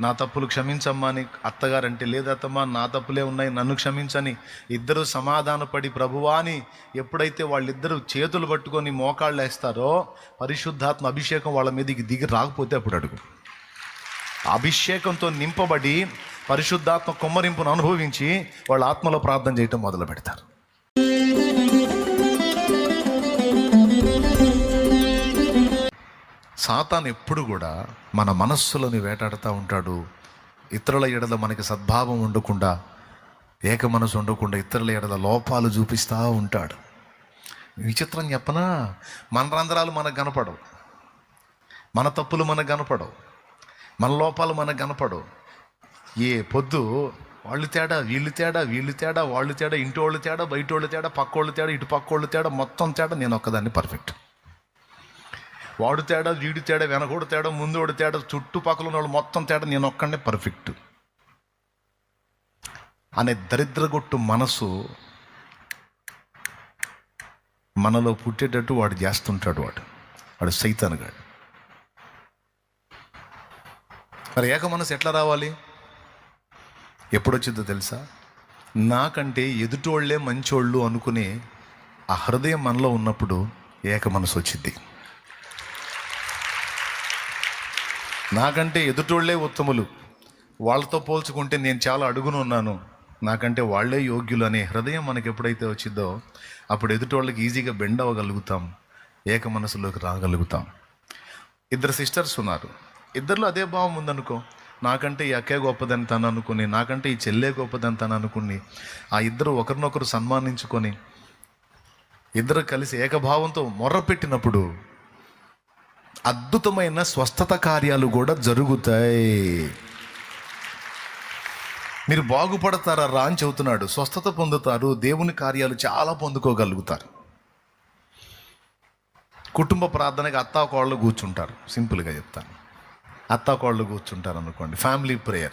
నా తప్పులు క్షమించమ్మా అని అత్తగారంటే లేదత్తమ్మా నా తప్పులే ఉన్నాయి నన్ను క్షమించని ఇద్దరు సమాధానపడి ప్రభువా అని ఎప్పుడైతే వాళ్ళిద్దరూ చేతులు పట్టుకొని మోకాళ్ళు వేస్తారో పరిశుద్ధాత్మ అభిషేకం వాళ్ళ మీదకి దిగి రాకపోతే అప్పుడు అడుగు. అభిషేకంతో నింపబడి పరిశుద్ధాత్మ కుమ్మరింపును అనుభవించి వాళ్ళ ఆత్మలో ప్రార్థన చేయటం మొదలు పెడతారు సాతాన్ ఎప్పుడు కూడా మన మనస్సులోని వేటాడుతూ ఉంటాడు. ఇతరుల ఎడల మనకి సద్భావం ఉండకుండా ఏక మనసు ఉండకుండా ఇతరుల ఎడల లోపాలు చూపిస్తూ ఉంటాడు. విచిత్రం చెప్పనా? మన రంధ్రాలు మనకు కనపడవు. మన తప్పులు మనకు కనపడవు. మన లోపాలు మనకు కనపడవు. ఏ పొద్దు వాళ్ళు తేడా వీళ్ళు తేడా వీళ్ళు తేడా వాళ్ళు తేడా ఇంటి వాళ్ళు తేడా బయట వాళ్ళు తేడా పక్క వాళ్ళు తేడా ఇటు పక్క వాళ్ళు తేడా మొత్తం తేడా నేను ఒక్కదాన్ని పర్ఫెక్ట్ వాడు తేడా వీడు తేడా వెనకూడు తేడా ముందోడు తేడా చుట్టుపక్కల ఉన్న వాళ్ళు మొత్తం తేడా నేను ఒక్కడే పర్ఫెక్ట్ అనే దరిద్రగొట్టు మనసు మనలో పుట్టేటట్టు వాడు చేస్తుంటాడు వాడు. వాడు సైతానుగాడు మరి ఏక మనసు ఎట్లా రావాలి? ఎప్పుడొచ్చిందో తెలుసా? నాకంటే ఎదుటోళ్ళే మంచోళ్ళు అనుకునే ఆ హృదయం మనలో ఉన్నప్పుడు ఏక మనసు వచ్చింది నాకంటే ఎదుటోళ్ళే ఉత్తములు. వాళ్ళతో పోల్చుకుంటే నేను చాలా అడుగును ఉన్నాను. నాకంటే వాళ్ళే యోగ్యులు అనే హృదయం మనకి ఎప్పుడైతే వచ్చిందో అప్పుడు ఎదుటోళ్ళకి ఈజీగా బెండ్ అవ్వగలుగుతాం. ఏక మనసులోకి రాగలుగుతాం. ఇద్దరు సిస్టర్స్ ఉన్నారు. ఇద్దరిలో అదే భావం ఉందనుకో. నాకంటే ఈ అక్కే గొప్పదని తను అనుకుని నాకంటే ఈ చెల్లె గొప్పదని తను అనుకుని ఆ ఇద్దరు ఒకరినొకరు సన్మానించుకొని ఇద్దరు కలిసి ఏకభావంతో మొర్ర పెట్టినప్పుడు అద్భుతమైన స్వస్థత కార్యాలు కూడా జరుగుతాయి. మీరు బాగుపడతారా రా అని చెబుతున్నాడు. స్వస్థత పొందుతారు దేవుని కార్యాలు చాలా పొందుకోగలుగుతారు. కుటుంబ ప్రార్థనకి అత్తా కోళ్ళు కూర్చుంటారు. సింపుల్గా చెప్తాను. అత్తా కోళ్ళు కూర్చుంటారు అనుకోండి ఫ్యామిలీ ప్రేయర్.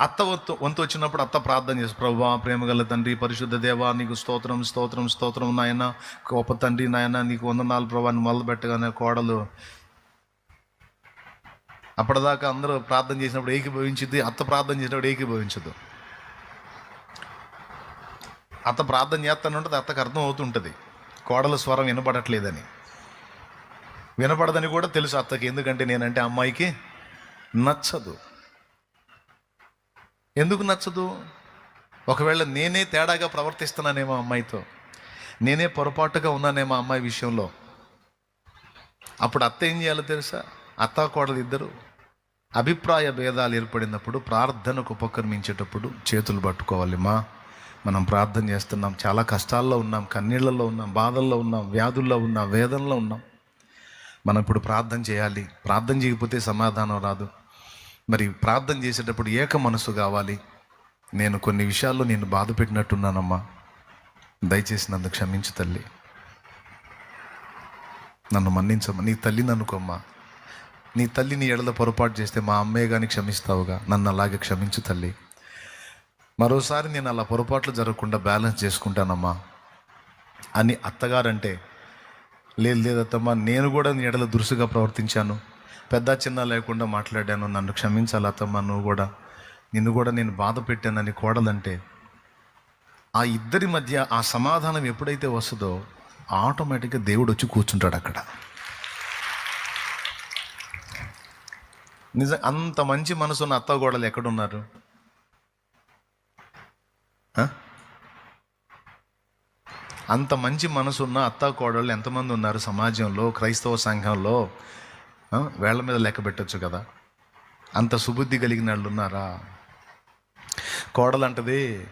అత్త వంతు వంతు వచ్చినప్పుడు అత్త ప్రార్థన చేసి ప్రభా ప్రేమగల తండ్రి పరిశుద్ధ దేవా నీకు స్తోత్రం స్తోత్రం స్తోత్రం నాయన. గొప్ప తండ్రి నాయన నీకు వందనాలు ప్రభాని మొదలు పెట్టగానే కోడలు. అప్పటిదాకా అందరూ ప్రార్థన చేసినప్పుడు ఏకీభవించింది అత్త ప్రార్థన చేసినప్పుడు ఏకీభవించదు. అత్త ప్రార్థన చేస్తాను ఉంటుంది అత్తకు అర్థం అవుతుంటుంది. కోడల స్వరం వినపడట్లేదని. వినపడదని కూడా తెలుసు అత్తకి ఎందుకంటే నేనంటే అమ్మాయికి నచ్చదు. ఎందుకు నచ్చదు? ఒకవేళ నేనే తేడాగా ప్రవర్తిస్తున్నానేమో అమ్మాయితో నేనే పొరపాటుగా ఉన్నానేమో అమ్మాయి విషయంలో అప్పుడు అత్త ఏం చేయాలో తెలుసా? అత్త కోడలు ఇద్దరు అభిప్రాయ భేదాలు ఏర్పడినప్పుడు ప్రార్థనకు ఉపక్రమించేటప్పుడు చేతులు పట్టుకోవాలి మా మనం ప్రార్థన చేస్తున్నాం చాలా కష్టాల్లో ఉన్నాం కన్నీళ్ళలో ఉన్నాం బాధల్లో ఉన్నాం వ్యాధుల్లో ఉన్నాం వేదనలో ఉన్నాం. మనం ఇప్పుడు ప్రార్థన చేయాలి. ప్రార్థన చేయకపోతే సమాధానం రాదు. మరి ప్రార్థన చేసేటప్పుడు ఏక మనసు కావాలి. నేను కొన్ని విషయాల్లో నేను బాధ పెట్టినట్టున్నానమ్మా. దయచేసి నన్ను క్షమించు తల్లి. నన్ను మన్నించమ్మా. నీ తల్లిని అనుకోమ్మా. నీ తల్లిని ఎడల పొరపాటు చేస్తే మా అమ్మే కానీ క్షమిస్తావుగా. నన్ను అలాగే క్షమించు తల్లి. మరోసారి నేను అలా పొరపాట్లు జరగకుండా బ్యాలెన్స్ చేసుకుంటానమ్మా. అని అత్తగారంటే లేదు లేదత్తమ్మా నేను కూడా నీ ఎడల దురుసుగా ప్రవర్తించాను. పెద్ద చిన్న లేకుండా మాట్లాడాను. నన్ను క్షమించాలి అత్తమ్మ నువ్వు కూడా. నిన్ను కూడా నేను బాధ పెట్టానని కోడలంటే ఆ ఇద్దరి మధ్య ఆ సమాధానం ఎప్పుడైతే వస్తుందో ఆటోమేటిక్గా దేవుడు వచ్చి కూర్చుంటాడు అక్కడ. నిజం అంత మంచి మనసున్న అత్త గోడలు ఎక్కడున్నారు అంత మంచి మనసున్న అత్త కోడళ్ళు ఎంతమంది ఉన్నారు సమాజంలో క్రైస్తవ సంఘంలో? వేళ్ళ మీద లెక్క పెట్టచ్చు కదా. అంత సుబుద్ధి కలిగిన వాళ్ళు ఉన్నారా? కోడలంటది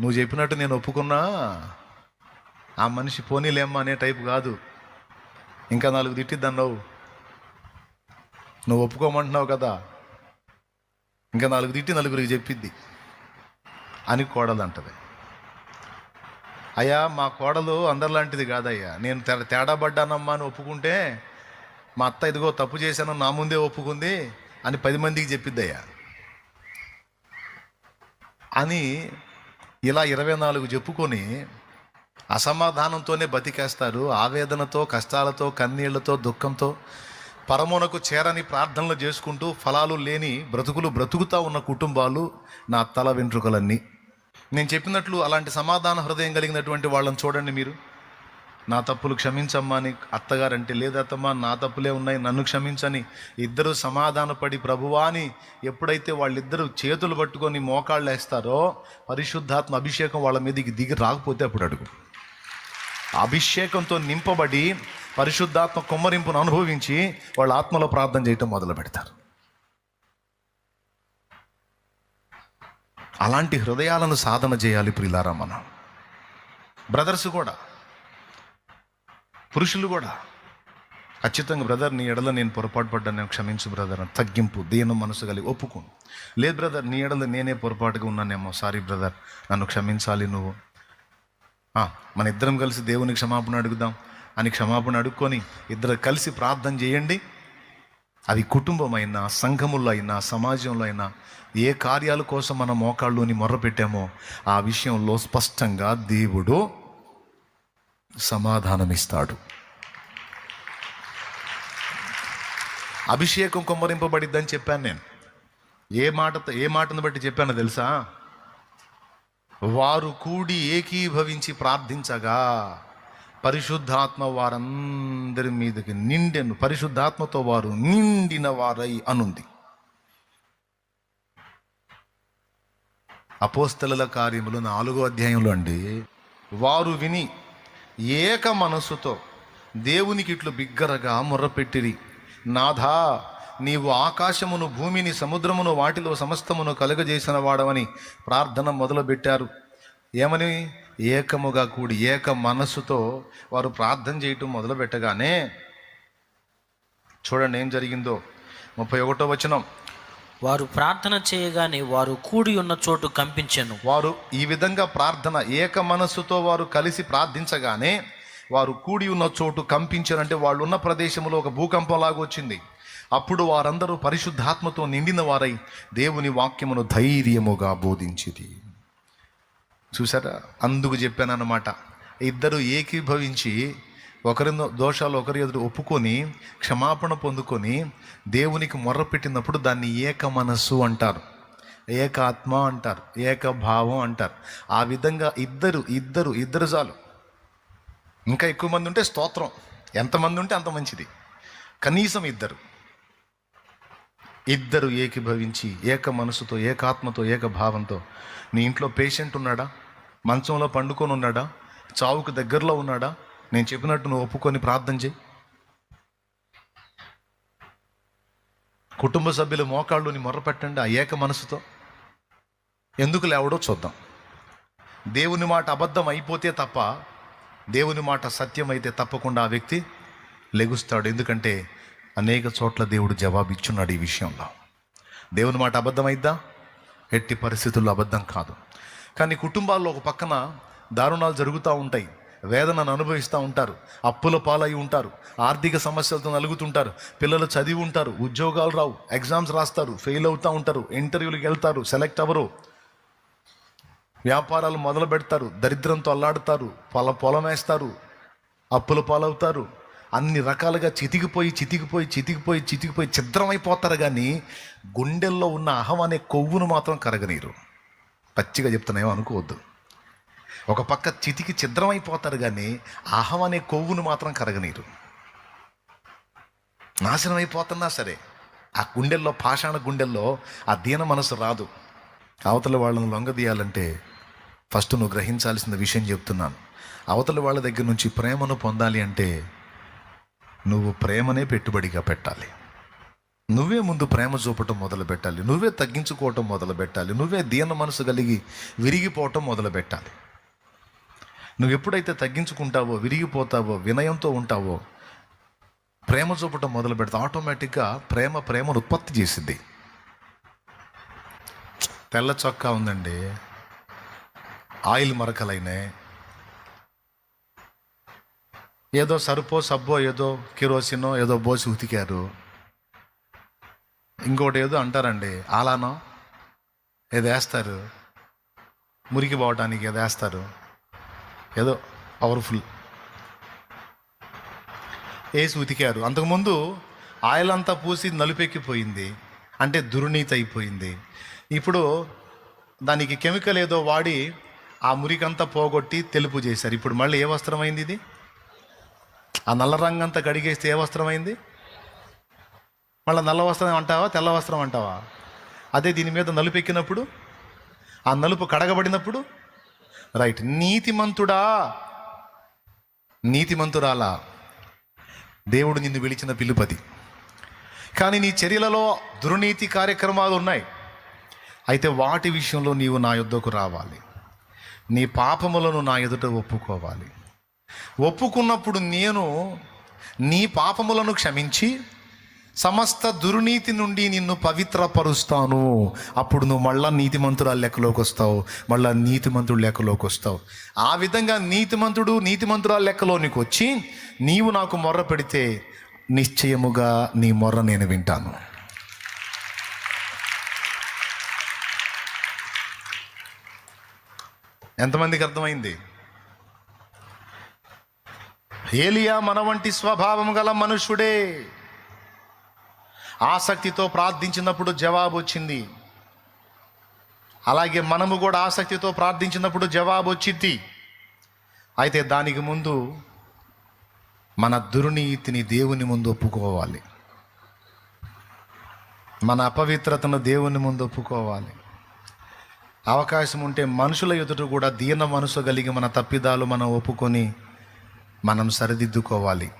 నువ్వు చెప్పినట్టు నేను ఒప్పుకున్నా ఆ మనిషి పోనీలేమ్మా అనే టైపు కాదు. ఇంకా నాలుగు తిట్టిద్దన్నావు నువ్వు ఒప్పుకోమంటున్నావు కదా. ఇంకా నాలుగు తిట్టి నలుగురికి చెప్పిద్ది అని కోడలు అంటది అయ్యా మా కోడలు అందరిలాంటిది కాదయ్యా. నేను తేడా పడ్డానమ్మా అని ఒప్పుకుంటే మా అత్త ఇదిగో తప్పు చేశాను నా ముందే ఒప్పుకుంది అని పది మందికి చెప్పిద్దయ్యా. అని ఇలా ఇరవై నాలుగు చెప్పుకొని అసమాధానంతోనే బతికేస్తారు. ఆవేదనతో కష్టాలతో కన్నీళ్ళతో దుఃఖంతో పరమునకు చేరని ప్రార్థనలు చేసుకుంటూ ఫలాలు లేని బ్రతుకులు బ్రతుకుతా ఉన్న కుటుంబాలు నా తల వెంట్రుకలన్నీ. నేను చెప్పినట్లు అలాంటి సమాధాన హృదయం కలిగినటువంటి వాళ్ళని చూడండి మీరు. నా తప్పులు క్షమించమ్మా అని అత్తగారంటే లేదత్తమ్మా నా తప్పులే ఉన్నాయి నన్ను క్షమించని ఇద్దరు సమాధానపడి ప్రభువా అని ఎప్పుడైతే వాళ్ళిద్దరూ చేతులు పట్టుకొని మోకాళ్ళు వేస్తారో పరిశుద్ధాత్మ అభిషేకం వాళ్ళ మీదకి దిగి రాకపోతే అప్పుడు అడుగు. అభిషేకంతో నింపబడి పరిశుద్ధాత్మ కుమ్మరింపును అనుభవించి వాళ్ళ ఆత్మలో ప్రార్థన చేయటం మొదలు పెడతారు. అలాంటి హృదయాలను సాధన చేయాలి ప్రిలారా మనం. బ్రదర్స్ కూడా పురుషులు కూడా. ఖచ్చితంగా బ్రదర్ నీ ఎడల నేను పొరపాటు పడ్డాను నేను క్షమించు బ్రదర్ అని తగ్గింపు దీనం మనసు కలిగి ఒప్పుకోను. లేదు బ్రదర్ నీ ఎడల నేనే పొరపాటుగా ఉన్నానేమో సారీ బ్రదర్ నన్ను క్షమించాలి నువ్వు. మన ఇద్దరం కలిసి దేవుని క్షమాపణ అడుగుదాం. అని క్షమాపణ అడుక్కొని ఇద్దరు కలిసి ప్రార్థన చేయండి. అది కుటుంబం అయినా సంఘముల్లో అయినా సమాజంలో అయినా ఏ కార్యాల కోసం మన మోకాళ్ళుని మొర్ర పెట్టామో ఆ విషయంలో స్పష్టంగా దేవుడు సమాధానమిస్తాడు. అభిషేకం కుమ్మరింపబడిద్దని చెప్పాను నేను. ఏ మాట ఏ మాటను బట్టి చెప్పానో తెలుసా? వారు కూడి ఏకీభవించి ప్రార్థించగా పరిశుద్ధాత్మ వారందరి మీదకి నిండెను. పరిశుద్ధాత్మతో వారు నిండిన వారై అనుంది. అపోస్తల కార్యములు నాలుగో అధ్యాయంలో అండి. వారు విని ఏక మనస్సుతో దేవునికి ఇట్లు బిగ్గరగా మొర్రపెట్టిరి. నాథా నీవు ఆకాశమును భూమిని సముద్రమును వాటిలో సమస్తమును కలుగజేసిన వాడవని ప్రార్థన మొదలుపెట్టారు. ఏమని? ఏకముగా కూడి ఏక మనస్సుతో వారు ప్రార్థన చేయటం మొదలుపెట్టగానే చూడండి ఏం జరిగిందో. ముప్పై ఒకటో వచనం. వారు ప్రార్థన చేయగానే వారు కూడి ఉన్న చోటు కంపించెను. వారు ఈ విధంగా ప్రార్థన ఏక మనస్సుతో వారు కలిసి ప్రార్థించగానే వారు కూడి ఉన్న చోటు కంపించారంటే వాళ్ళు ఉన్న ప్రదేశంలో ఒక భూకంపంలాగా వచ్చింది. అప్పుడు వారందరూ పరిశుద్ధాత్మతో నిండిన వారై దేవుని వాక్యమును ధైర్యముగా బోధించింది చూసారా అందుకు చెప్పానన్నమాట. ఇద్దరు ఏకీభవించి ఒకరి దోషాలు ఒకరి ఎదురు ఒప్పుకొని క్షమాపణ పొందుకొని దేవునికి మొర్ర పెట్టినప్పుడు దాన్ని ఏక మనస్సు అంటారు. ఏకాత్మ అంటారు. ఏక భావం అంటారు. ఆ విధంగా ఇద్దరు ఇద్దరు ఇద్దరు చాలు. ఇంకా ఎక్కువ మంది ఉంటే స్తోత్రం. ఎంతమంది ఉంటే అంత మంచిది. కనీసం ఇద్దరు. ఇద్దరు ఏకీభవించి ఏక మనసుతో ఏకాత్మతో ఏక భావంతో నీ ఇంట్లో పేషెంట్ ఉన్నాడా? మంచంలో పండుకొని ఉన్నాడా? చావుకు దగ్గరలో ఉన్నాడా? నేను చెప్పినట్టు నువ్వు ఒప్పుకొని ప్రార్థన చేయి. కుటుంబ సభ్యుల మోకాళ్ళుని మొర్రపెట్టండి ఆ ఏక మనసుతో. ఎందుకు లేవడో చూద్దాం. దేవుని మాట అబద్ధం అయిపోతే తప్ప దేవుని మాట సత్యమైతే తప్పకుండా ఆ వ్యక్తి లెగుస్తాడు. ఎందుకంటే అనేక చోట్ల దేవుడు జవాబిచ్చున్నాడు ఈ విషయంలో. దేవుని మాట అబద్ధమైద్దా ఎట్టి పరిస్థితుల్లో అబద్ధం కాదు. కానీ కుటుంబాల్లో ఒక పక్కన దారుణాలు జరుగుతూ ఉంటాయి. వేదనను అనుభవిస్తూ ఉంటారు. అప్పుల పాలై ఉంటారు. ఆర్థిక సమస్యలతో నలుగుతుంటారు. పిల్లలు చదివి ఉంటారు. ఉద్యోగాలు రావు. ఎగ్జామ్స్ రాస్తారు. ఫెయిల్ అవుతూ ఉంటారు. ఇంటర్వ్యూలకు వెళ్తారు. సెలెక్ట్ అవ్వరు. వ్యాపారాలు మొదలు పెడతారు. దరిద్రంతో అల్లాడతారు. పొల పొలం వేస్తారు. అప్పుల పాలవుతారు. అన్ని రకాలుగా చితికిపోయి చితికిపోయి చితికిపోయి చితికిపోయి ఛిద్రమైపోతారు కానీ గుండెల్లో ఉన్న అహం అనే కొవ్వును మాత్రం కరగనీరు పచ్చిగా చెప్తున్నాయో అనుకోవద్దు. ఒక పక్క చితికి ఛిద్రమైపోతారు కానీ అహం అనే కొవ్వును మాత్రం కరగనీరు నాశనం అయిపోతున్నా సరే ఆ గుండెల్లో పాషాణ గుండెల్లో ఆ దీన మనసు రాదు. అవతల వాళ్ళను లొంగదీయాలంటే ఫస్ట్ నువ్వు గ్రహించాల్సిన విషయం చెప్తున్నాను. అవతల వాళ్ళ దగ్గర నుంచి ప్రేమను పొందాలి అంటే నువ్వు ప్రేమనే పెట్టుబడిగా పెట్టాలి. నువ్వే ముందు ప్రేమ చూపటం మొదలు పెట్టాలి. నువ్వే తగ్గించుకోవటం మొదలు పెట్టాలి. నువ్వే దీన మనసు కలిగి విరిగిపోవటం మొదలు పెట్టాలి. నువ్వు ఎప్పుడైతే తగ్గించుకుంటావో విరిగిపోతావో వినయంతో ఉంటావో ప్రేమ చూపటం మొదలు పెడితే. ఆటోమేటిక్గా ప్రేమ ప్రేమను ఉత్పత్తి చేసింది తెల్ల చొక్కా ఉందండి. ఆయిల్ మరకలైనాయి ఏదో సరుపో సబ్బో ఏదో కిరోసినో ఏదో బోసి ఉతికారు. ఇంకోటి ఏదో అంటారండి. ఆలానో. ఏదో వేస్తారు. మురికి పోవటానికి ఏదో వేస్తారు. ఏదో పవర్ఫుల్ వేసి ఉతికారు అంతకుముందు ఆయిల్ అంతా పూసి నలుపెక్కిపోయింది. అంటే దుర్నీతి అయిపోయింది ఇప్పుడు దానికి కెమికల్ ఏదో వాడి ఆ మురికంతా పోగొట్టి తెలుపు చేశారు. ఇప్పుడు మళ్ళీ ఏ వస్త్రమైంది ఇది? ఆ నల్ల రంగు అంతా కడిగేస్తే ఏ వస్త్రం అయింది మళ్ళీ నల్ల వస్త్రం అంటావా తెల్ల వస్త్రం అంటావా? అదే దీని మీద నలుపు ఎక్కినప్పుడు ఆ నలుపు కడగబడినప్పుడు? రైట్ నీతిమంతుడా? నీతిమంతురాలా? దేవుడు నిన్ను పిలిచిన పిలుపది. కానీ నీ చర్యలలో దుర్నీతి కార్యక్రమాలు ఉన్నాయి. అయితే వాటి విషయంలో నీవు నా యుద్ధకు రావాలి. నీ పాపములను నా ఎదుట ఒప్పుకోవాలి. ఒప్పుకున్నప్పుడు నేను నీ పాపములను క్షమించి సమస్త దుర్నీతి నుండి నిన్ను పవిత్రపరుస్తాను. అప్పుడు నువ్వు మళ్ళా నీతిమంతుడు లెక్కలోకి వస్తావు. మళ్ళా నీతిమంతుడు లెక్కలోకి వస్తావు. ఆ విధంగా నీతిమంతుడు నీతిమంతురాల లెక్కలోనికి వచ్చి నీవు నాకు మొర్ర పెడితే నిశ్చయముగా నీ మొర్ర నేను వింటాను. ఎంతమందికి అర్థమైంది? ఏలియా మన వంటి స్వభావం గల మనుషుడే ఆసక్తితో ప్రార్థించినప్పుడు జవాబు వచ్చింది. అలాగే మనము కూడా ఆసక్తితో ప్రార్థించినప్పుడు జవాబు వచ్చింది అయితే దానికి ముందు మన దుర్నీతిని దేవుని ముందు ఒప్పుకోవాలి. మన అపవిత్రతను దేవుని ముందు ఒప్పుకోవాలి. అవకాశం ఉంటే మనుషుల ఎదుట కూడా దీన మనసు కలిగి మన తప్పిదాలు మనం ఒప్పుకొని మనం సరిదిద్దుకోవాలి.